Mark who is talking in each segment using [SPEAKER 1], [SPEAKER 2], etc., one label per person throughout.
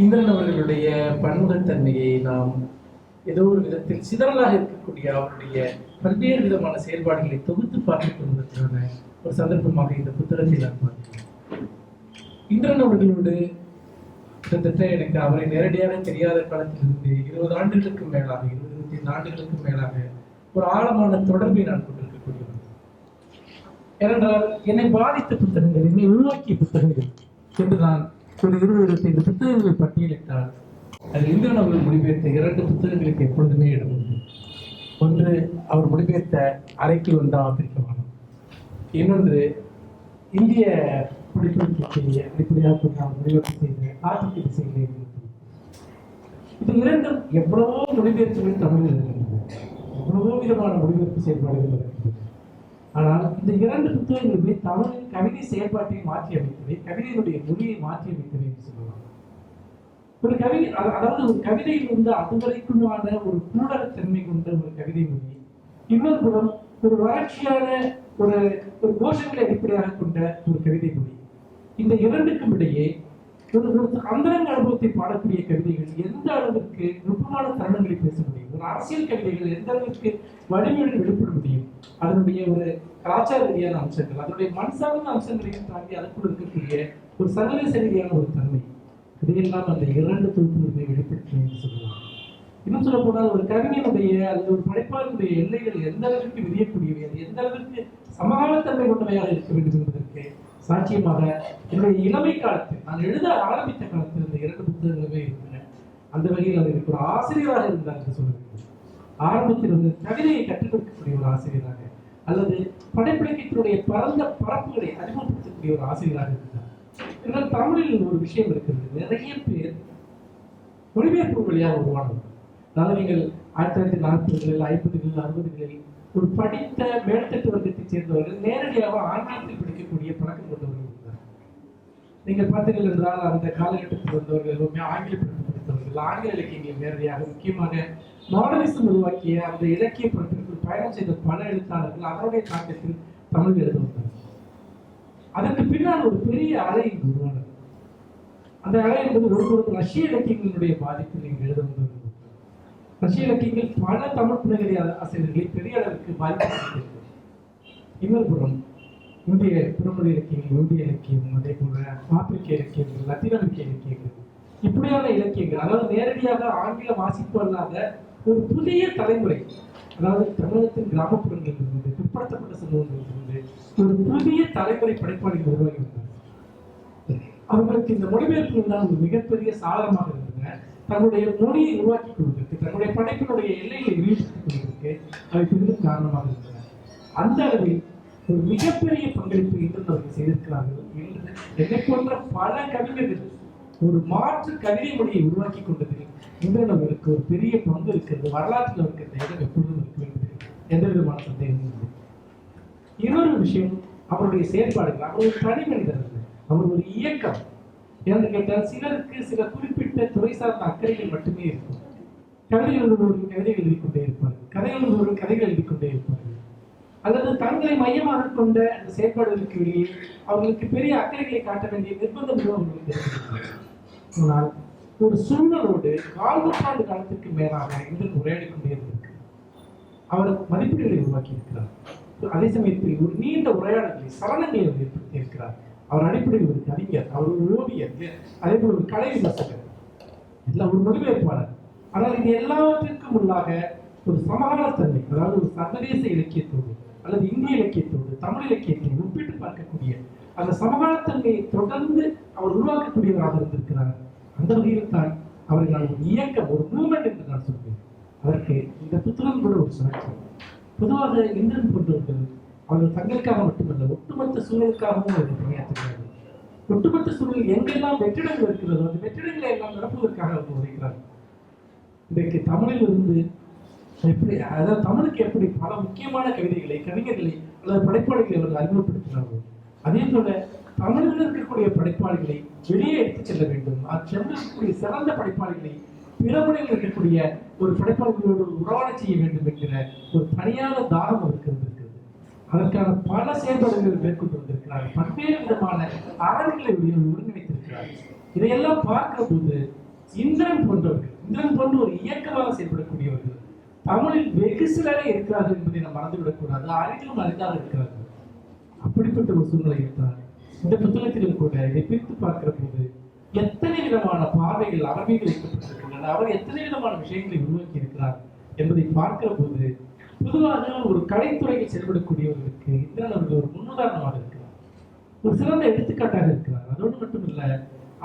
[SPEAKER 1] இந்திரன் அவர்களுடைய பன்முகத்தன்மையை நாம் ஏதோ ஒரு விதத்தில் சிதறலாக இருக்கக்கூடிய அவருடைய பல்வேறு விதமான செயல்பாடுகளை தொகுத்து பார்த்துக் கொள்வதற்கான ஒரு சந்தர்ப்பமாக இந்த புத்தகத்தை நான் பார்க்கிறேன். இந்திரன் அவர்களோடு கிட்டத்தட்ட எனக்கு அவரை நேரடியாக தெரியாத காலத்திலிருந்து இருபது ஆண்டுகளுக்கு மேலாக இருபது இருபத்தி ஐந்து ஆண்டுகளுக்கு மேலாக ஒரு ஆழமான தொடர்பை நான் கொண்டிருக்கக்கூடியவர். ஏனென்றால் என்னை பாதித்த புத்தகங்கள் என்னை உருவாக்கிய புத்தகங்கள் என்று நான் ஒரு இருபது இருபத்தைந்து புத்தகங்களை பட்டியலிட்டார் அதில் இந்திரன் அவர்கள் மொழிபெயர்த்த இரண்டு புத்தகங்களுக்கு எப்பொழுதுமே இடம் உண்டு. ஒன்று அவர் மொழிபெயர்த்த அறைக்கு வந்த ஆப்பிரிக்க வானம். இன்னொன்று இந்திய பிடிப்பிடிக்கக்கூடிய அடிப்படையாக கொண்டு மொழிபெயர்ப்பு செய்த ஆப்பிரிக்க திசைகளை இது இரண்டும் எவ்வளவோ மொழிபெயர்ச்சிகள் தமிழில் இருக்கின்றன. எவ்வளவோ விதமான மொழிபெயர்ப்பு செயல்பாடுகள் இருக்கின்றன. ஆனால் இந்த இரண்டு புத்தகங்களுமே தமிழில் கவிதை செயல்பாட்டை மாற்றி அமைத்தவை கவிதையினுடைய மொழியை மாற்றி அமைத்தவை என்று சொல்லலாம் ஒரு கவிதை அதாவது ஒரு கவிதையில் வந்து அதுவரைக்குமான ஒரு கூடத்தன்மை கொண்ட ஒரு கவிதை மொழி. இன்னொரு புறம் ஒரு வறட்சியான ஒரு ஒரு கோஷங்களை அடிப்படையாக கொண்ட ஒரு கவிதை மொழி. இந்த இரண்டுக்கும் இடையே அந்தரங்க அனுபவத்தை பாடக்கூடிய கவிதைகள் எந்த அளவிற்கு நுட்பமான தருணங்களை பேச முடியும்? ஒரு அரசியல் கவிதைகள் எந்த அளவிற்கு வலிமையுடன் வெளிப்பட முடியும்? அதனுடைய ஒரு கலாச்சார ரீதியான அம்சங்கள் அதனுடைய மண் சார்ந்த அம்சங்களையும் தாண்டி அதுக்குள் இருக்கக்கூடிய ஒரு சர்வதேச ரீதியான ஒரு தன்மை இதையெல்லாம் அந்த இரண்டு தொகுப்புகளுமே வெளிப்படுத்தினேன் என்று சொல்லலாம். இன்னும் சொல்ல போனால் ஒரு கவிஞனுடைய அல்லது ஒரு படைப்பாளருடைய எல்லைகள் எந்த அளவிற்கு விரியக்கூடியவை அது எந்த அளவிற்கு சமகாலத்தன்மை கொண்டவையாக இருக்க வேண்டும் என்பது சாட்சியமாக என்னுடைய இளமை காலத்தில் நான் எழுத ஆரம்பித்த காலத்தில் இந்த இரண்டு புத்தகங்களுமே இருந்தன. அந்த வகையில் அவர் எனக்கு ஒரு ஆசிரியராக இருந்தார் என்று சொல்ல வேண்டும் ஆரம்பத்தில் வந்து கவிதையை கற்றுக் கொடுக்கக்கூடிய ஒரு ஆசிரியராக அல்லது படைப்பிலக்கியத்தினுடைய பரந்த பரப்புகளை அறிமுகப்படுத்தக்கூடிய ஒரு ஆசிரியராக இருந்தார். என்றால் தமிழில் ஒரு விஷயம் இருக்கிறது. நிறைய பேர் மொழிபெயர்ப்பு வழியாக உருவானது அதாவது நீங்கள் ஆயிரத்தி தொள்ளாயிரத்தி நாற்பதுகளில் ஐம்பதுகளில் அறுபதுகளில் ஒரு படித்த மேல்தட்டு வர்க்கத்தைச் சேர்ந்தவர்கள் நேரடியாக ஆங்கிலத்தில் படிக்கக்கூடிய பழக்கம் கொண்டவர்கள் இருந்தார் நீங்கள் பார்த்தீர்கள் என்றால் அந்த காலகட்டத்தில் இருந்தவர்கள் எல்லாமே ஆங்கில படிப்பு படித்தவர்கள் ஆங்கில இலக்கியங்கள் நேரடியாக முக்கியமாக மாடலிசம் உருவாக்கிய அந்த இலக்கிய படத்திற்குள் பயணம் செய்த பல எழுத்தாளர்கள் அதனுடைய தாக்கத்தில் தமிழ் எழுத வந்தார்கள். அதற்கு பின்னால் ஒரு பெரிய அலை உருவானது. அந்த அலை என்பது ஒருபுறம் ரஷ்ய இலக்கியங்களுடைய பாதிப்பில் நீங்கள் எழுத வந்தது ரஷ்ய இலக்கியங்கள் பல தமிழ் புனைகதை ஆசிரியர்களை பெரிய அளவிற்கு பாதிப்பு இன்னொரு புறம் இந்திய புறமொழி இலக்கியங்கள் இந்திய இலக்கியம் அதே போல ஆப்பிரிக்க இலக்கியங்கள் லத்தீன் அமெரிக்க இலக்கியங்கள். இப்படியான இலக்கியங்கள் அதாவது நேரடியாக ஆங்கிலம் வாசிப்பு அல்லாத ஒரு புதிய தலைமுறை அதாவது தமிழகத்தின் கிராமப்புறங்களில் இருந்து பிற்படுத்தப்பட்ட சமூகங்களில் இருந்து ஒரு புதிய தலைமுறை படைப்பாளிகள் உருவாகி வந்தார் அவர்களுக்கு இந்த மொழிபெயர்ப்பு தான் ஒரு மிகப்பெரிய சாதனமாக இருந்தன. தன்னுடைய மொழியை உருவாக்கி கொள்வதற்கு தன்னுடைய படைப்பினுடைய எல்லைகளை விரிவுபடுத்திக் கொள்வதற்கு அவை பெரிதும் காரணமாக இருந்தன. அந்த அளவில் ஒரு மிகப்பெரிய பங்களிப்பு இன்று அவர்கள் செய்திருக்கிறார்கள் என்று என்னை போன்ற பல கவிஞர்கள் ஒரு மாற்று கவிதை மொழியை உருவாக்கி கொண்டதில் இந்திரன் அவருக்கு ஒரு பெரிய பங்கு இருக்கிறது வரலாற்றில் அவருக்கு இந்த இடம் எப்பொழுதும் இருக்க வேண்டும் எந்த விதமான சந்தேகமும் இல்லை. இன்னொரு விஷயம் அவருடைய செயல்பாடுகள் அவர் ஒரு தனி மனிதர் அல்ல அவர் ஒரு இயக்கம். என்று கேட்டால் சிலருக்கு சில குறிப்பிட்ட துறை சார்ந்த அக்கறைகள் மட்டுமே இருக்கும். கவிதை எழுதுபவர்கள் கவிதைகள் எழுதிக் கொண்டே இருப்பார்கள். கதை எழுதுபவர்கள் கதைகள் எழுதிக் கொண்டே இருப்பார்கள். அல்லது தங்களை மையமாக கொண்ட அந்த செயற்பாடுகளுக்கு வெளியே அவர்களுக்கு பெரிய அக்கறைகளை காட்ட வேண்டிய நிர்பந்தம் அவர்களுக்கு ஆனால் ஒரு சூழலோடு கால் நூற்றாண்டு காலத்திற்கு மேலாக இன்றைக்கு உரையாடி கொண்டே இருந்திருக்கு அவர் மதிப்பீடுகளை உருவாக்கி இருக்கிறார் அதே சமயத்தில் ஒரு நீண்ட உரையாடல்களை சரணங்களை அவர் ஏற்படுத்தி இருக்கிறார் அவர் அடிப்படையில் ஒரு கவிஞர் அவர் ஒரு ஓவியர் அதே போல் ஒரு கலை விமர்சகர். எல்லாம் ஒரு மொழிபெயர்ப்பாளர். ஆனால் இது எல்லாவற்றிற்கும் உள்ளாக ஒரு சமகாலத்தன்மை அதாவது ஒரு சர்வதேச இலக்கியத்தோடு அல்லது இந்திய இலக்கியத்தோடு தமிழ் இலக்கியத்தை ஒப்பிட்டு பார்க்கக்கூடிய அந்த சமகாலத்தன்மையை தொடர்ந்து அவர் உருவாக்கக்கூடியவராக இருந்திருக்கிறார். அந்த வகையில் தான் அவரை நான் ஒரு இயக்கம் ஒரு மூமெண்ட் என்று நான் சொல்வேன். அதற்கு இந்த புத்தகம் கூட ஒரு சாட்சி பொதுவாக இந்திரன் போன்றவர்கள் அவர்கள் தங்களுக்காக மட்டுமல்ல ஒட்டுமொத்த சூழலுக்காகவும் அவர்கள் பணியாற்றுகிறார்கள். ஒட்டுமொத்த சூழலில் எங்கெல்லாம் வெற்றிடங்கள் இருக்கிறதோ அந்த வெற்றிடங்களை எல்லாம் நிரப்புவதற்காக அவர்கள் உழைக்கிறார்கள் இன்றைக்கு தமிழில் இருந்து எப்படி அதாவது தமிழுக்கு எப்படி பல முக்கியமான கவிதைகளை கவிஞர்களை அல்லது படைப்பாளிகளை அவர்கள் அறிமுகப்படுத்தினார்கள் அதே போல தமிழில் இருக்கக்கூடிய படைப்பாளிகளை வெளியே எடுத்துச் செல்ல வேண்டும். அச்சென்று இருக்கக்கூடிய சிறந்த படைப்பாளிகளை பிற மொழியில் இருக்கக்கூடிய ஒரு படைப்பாளர்களோடு உறவாட செய்ய வேண்டும் என்கிற ஒரு தனியான தாகம் அவருக்கு இருந்திருக்கிறது. அதற்கான பல செயல்பாடுகள் மேற்கொண்டு வந்திருக்கிறார்கள் பல்வேறு விதமான அறங்களை ஒருங்கிணைத்திருக்கிறார்கள் இதையெல்லாம் பார்க்கிற போது இந்திரன் போன்றவர்கள் இந்திரன் போன்ற ஒரு இயக்கமாக செயல்படக்கூடியவர்கள் தமிழில் வெகு சிலரே இருக்கிறார்கள் என்பதை நாம் மறந்துவிடக்கூடாது. அறிவிலும் அறிந்தால் இருக்கிறார்கள். அப்படிப்பட்ட ஒரு சூழ்நிலை தான் இந்த புத்தகத்திலும் கூட இதை பிரித்து பார்க்கிற போது எத்தனை விதமான பார்வைகள் அவர் வைக்கப்பட்டிருக்கின்றன அவர் எத்தனை விதமான விஷயங்களை உருவாக்கி இருக்கிறார் என்பதை பார்க்கிற போது பொதுவாக ஒரு கலைத்துறையில் செயல்படக்கூடியவர்களுக்கு இந்திரன் அவர்கள் ஒரு முன்னுதாரணமாக இருக்கிறார். ஒரு சிறந்த எடுத்துக்காட்டாக இருக்கிறார். அதோடு மட்டும் இல்லை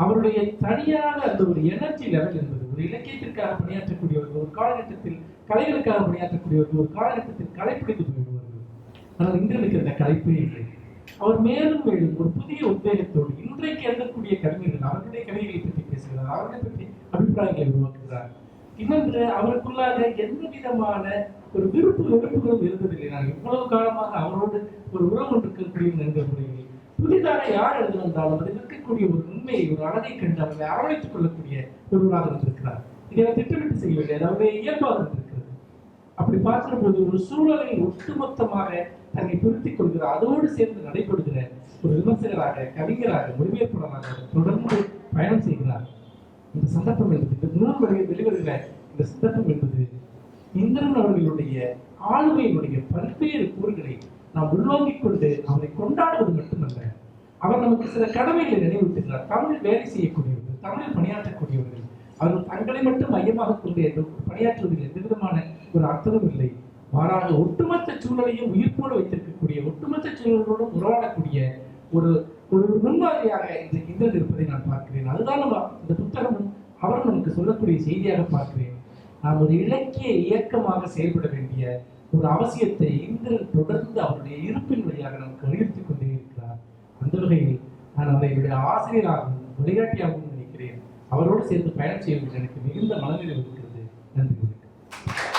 [SPEAKER 1] அவருடைய தனியாக அந்த ஒரு எனர்ஜி லெவல் என்பது ஒரு இலக்கியத்திற்காக பணியாற்றக்கூடியவர்கள் ஒரு காலகட்டத்தில் கலைகளுக்காக பணியாற்றக்கூடியவர்கள் ஒரு காலகட்டத்தில் கலைப்பிடித்து போயிடுவார்கள் ஆனால் இந்திரனுக்கு அந்த கலைப்பே இல்லை. அவர் மேலும் மேலும் ஒரு புதிய உத்வேகத்தோடு இன்றைக்கு எழுதக்கூடிய கவிஞர்கள் அவர்களுடைய கவிதைகளை பற்றி பேசுகிறார் அவர்களை பற்றி அபிப்பிராயங்களை உருவாக்குகிறார். இன்னொன்று அவருக்குள்ளாக எந்த விதமான ஒரு விருப்பு வெறுப்புகளும் இருந்ததில்லை. நான் இவ்வளவு காலமாக அவரோடு ஒரு உறவு கொண்டிருக்கக்கூடிய என்கிற புதிதாக யார் எழுதினாலும் வந்தாலும் அதில் இருக்கக்கூடிய ஒரு உண்மையை ஒரு அழகை கண்டு அவர்களை அரவணைத்துக் கொள்ளக்கூடிய ஒருவராக இருந்திருக்கிறார். இதை திட்டமிட்டு செய்யவில்லை. அதாவது இயல்பாக இருந்திருக்கிறார் அப்படி பார்க்கிற போது ஒரு சூழலை ஒட்டுமொத்தமாக தன்னை பொருத்திக் கொள்கிற அதோடு சேர்ந்து நடைபெறுகிற ஒரு விமர்சகராக கவிஞராக மொழிபெயர்ப்பாளராக தொடர்ந்து பயணம் செய்கிறார். இந்த சந்தர்ப்பம் என்பது இந்த நூல் வழி வெளிவருகிற இந்த சந்தர்ப்பம் என்பது இந்திரன் அவர்களுடைய ஆளுமையினுடைய பல்வேறு கூறுகளை நாம் உள்வாங்கிக் கொண்டு அவரை கொண்டாடுவது மட்டுமல்ல அவர் நமக்கு சில கடமைகளை நினைவூட்டுகிறார். தமிழில் வேலை செய்யக்கூடியவர்கள் தமிழில் பணியாற்றக்கூடியவர்கள் அவர்கள் தங்களை மட்டும் மையமாக கொண்டு பணியாற்றுவதில் எந்த விதமான ஒரு அர்த்தமும் இல்லை. மாறாக ஒட்டுமொத்த சூழலையும் உயிர்ப்போடு வைத்திருக்கக்கூடிய ஒட்டுமொத்த சூழலோடும் உறவாடக்கூடிய ஒரு ஒரு முன்மாதிரியாக இந்த இந்திரன் இருப்பதை நான் பார்க்கிறேன். அதுதான் நம்ம இந்த புத்தகமும் அவரும் நமக்கு சொல்லக்கூடிய செய்தியாக பார்க்கிறேன். நாம் ஒரு இலக்கிய இயக்கமாக செயல்பட வேண்டிய ஒரு அவசியத்தை இந்திரன் தொடர்ந்து அவருடைய இருப்பின் வழியாக நமக்கு வலியுறுத்திக் கொண்டே இருக்கிறார். அந்த வகையில் நான் அவரை என்னுடைய ஆசிரியராகவும் வழிகாட்டியாகவும் நினைக்கிறேன். அவரோடு சேர்ந்து பயணம் செய்வது எனக்கு மிகுந்த மனநிலை இருக்கிறது. நன்றி வணக்கம்.